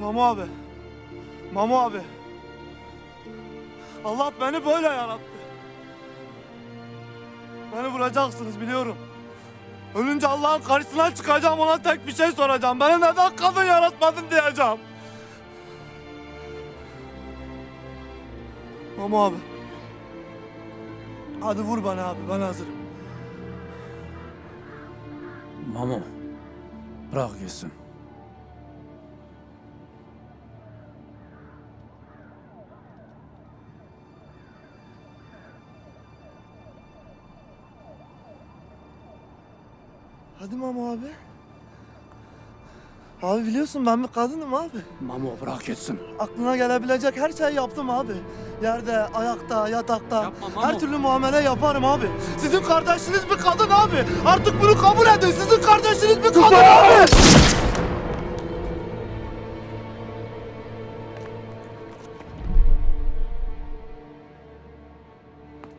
Mamu abi. Mamu abi. Allah beni böyle yarattı. Beni vuracaksınız biliyorum. Ölünce Allah'ın karşısına çıkacağım ona tek bir şey soracağım. Beni neden kadın yaratmadın diyeceğim. Mamu abi. Hadi vur bana abi ben hazırım. Mamo. Bırak gitsin. Hadi Mamu abi. Abi biliyorsun ben bir kadınım abi. Mamo bırak gitsin. Aklına gelebilecek her şeyi yaptım abi. Yerde, ayakta, yatakta. Yapma Mamo. her türlü muamele yaparım abi. Sizin kardeşiniz bir kadın abi. Artık bunu kabul edin. Sizin kardeşiniz bir kadın abi.